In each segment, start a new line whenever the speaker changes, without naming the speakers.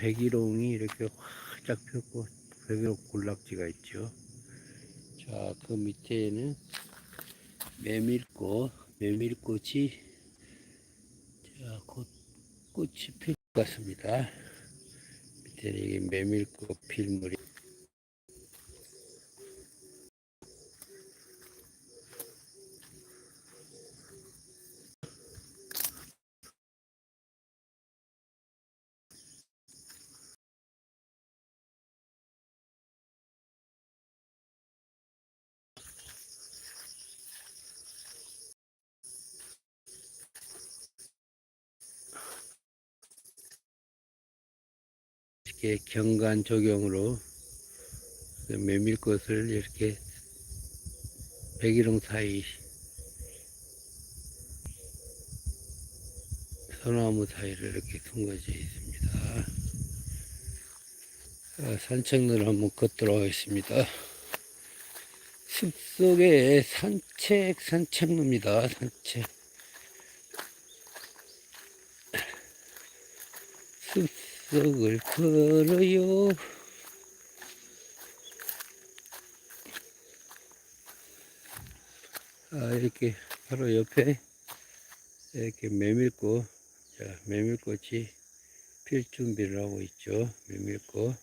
백일홍이 이렇게 활짝 폈고 백일홍 군락지가 있죠. 자, 그 밑에는 메밀꽃, 메밀꽃이 자, 곧 꽃이 필 것 같습니다. 밑에는 이게 메밀꽃 필물이 이렇게 경관 조경으로 그 메밀꽃을 이렇게 백일홍 사이 소나무 사이를 이렇게 숨겨져 있습니다. 자, 산책로를 한번 걷도록 하겠습니다. 숲속의 산책, 산책로입니다. 산책. 숲 속을 걸어요. 아, 이렇게 바로 옆에 이렇게 메밀꽃, 자, 메밀꽃이 필 준비를 하고 있죠. 메밀꽃.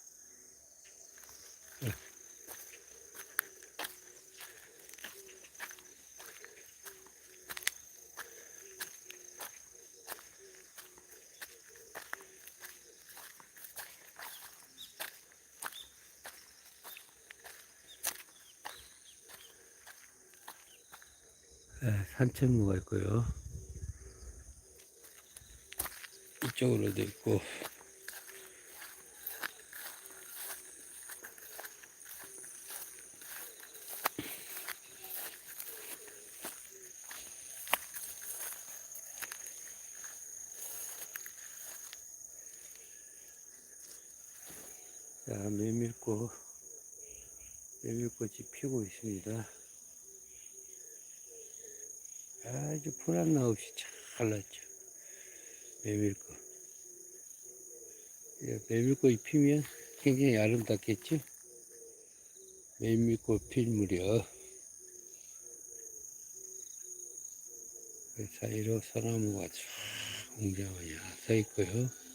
산책로가 있고요. 이쪽으로도 있고. 자, 메밀꽃, 메밀꽃이 피고 있습니다. 아주 불안나 없이 잘 났죠. 메밀꽃. 예, 메밀꽃이 피면 굉장히 아름답겠죠? 메밀꽃 필무려. 그 사이로 소나무가 쭉 웅장하게 서 있고요.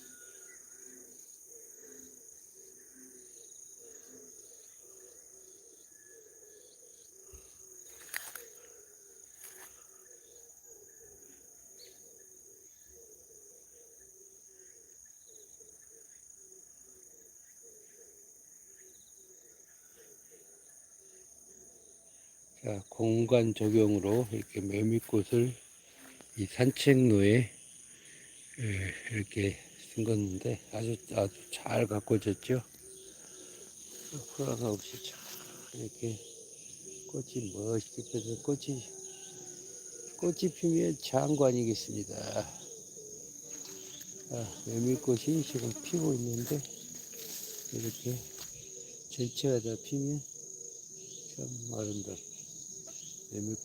자, 공간 적용으로 이렇게 메밀꽃을 이 산책로에 예, 이렇게 심었는데 아주 아주 잘 가꿔졌죠. 불화가 없이 잘 이렇게 꽃이 멋있게 펴서 꽃이 꽃이 피면 장관이겠습니다. 아, 메밀꽃이 지금 피고 있는데 이렇게 전체가 다 피면 참 아름답다. 메밀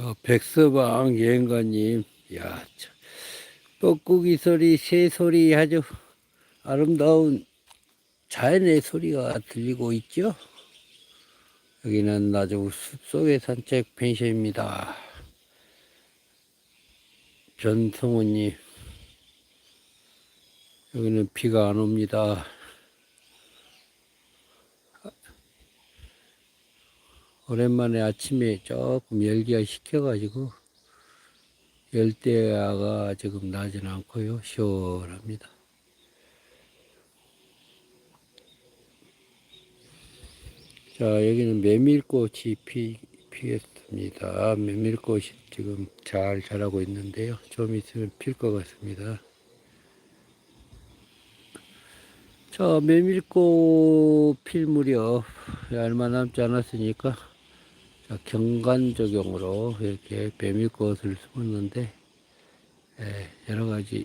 저 백서방 여행가님, 야, 참, 뻐꾸기 소리, 새 소리 아주 아름다운 자연의 소리가 들리고 있죠. 여기는 나주 숲속의 산책 펜션입니다. 변성우님, 여기는 비가 안 옵니다. 오랜만에 아침에 조금 열기가 식혀가지고 열대야가 지금 나진 않고요. 시원합니다. 자, 여기는 메밀꽃이 피, 피었습니다. 메밀꽃이 지금 잘 자라고 있는데요. 좀 있으면 필 것 같습니다. 자, 메밀꽃 필 무렵 얼마 남지 않았으니까 자, 경관 적용으로 이렇게 메밀꽃을 심었는데 예, 여러 가지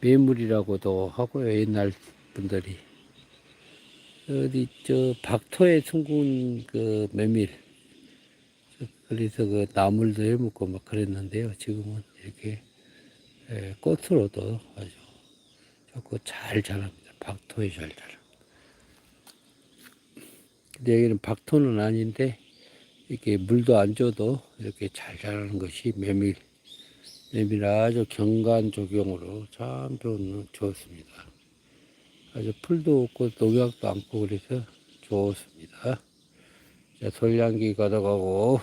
메물이라고도 하고요. 옛날 분들이 어디 저 박토에 숨군 그 메밀 그래서 그 나물도 해먹고 막 그랬는데요. 지금은 이렇게 예, 꽃으로도 아주 좋고 잘 자랍니다. 박토에 잘 자라. 근데 여기는 박토는 아닌데 이렇게 물도 안 줘도 이렇게 잘 자라는 것이 메밀. 메밀 아주 경관 적용으로 참 좋은, 좋습니다. 아주 풀도 없고 농약도 않고 그래서 좋습니다. 자, 솔량기 가져가고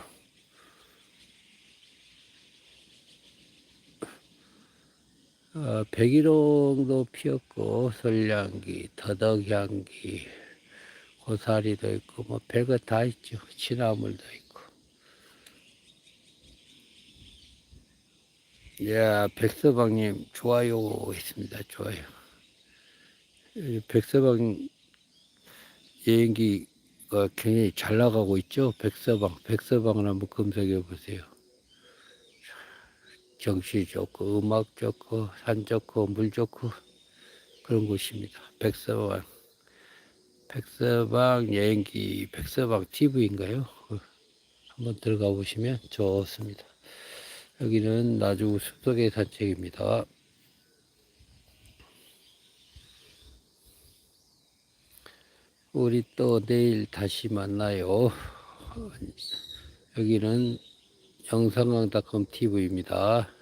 어, 백일홍도 피었고 솔량기, 더덕향기, 고사리도 있고 뭐 별거 다 있죠. 취나물도 있고. 야 백서방님 좋아요 있습니다. 좋아요. 이 백서방 여행기가 굉장히 잘 나가고 있죠. 백서방, 백서방을 한번 검색해 보세요. 경치 좋고 음악 좋고 산 좋고 물 좋고 그런 곳입니다. 백서방. 백서방 여행기 백서방 TV인가요? 한번 들어가 보시면 좋습니다. 여기는 나주 숲속의 산책입니다. 우리 또 내일 다시 만나요. 여기는 영상강닷컴 TV입니다.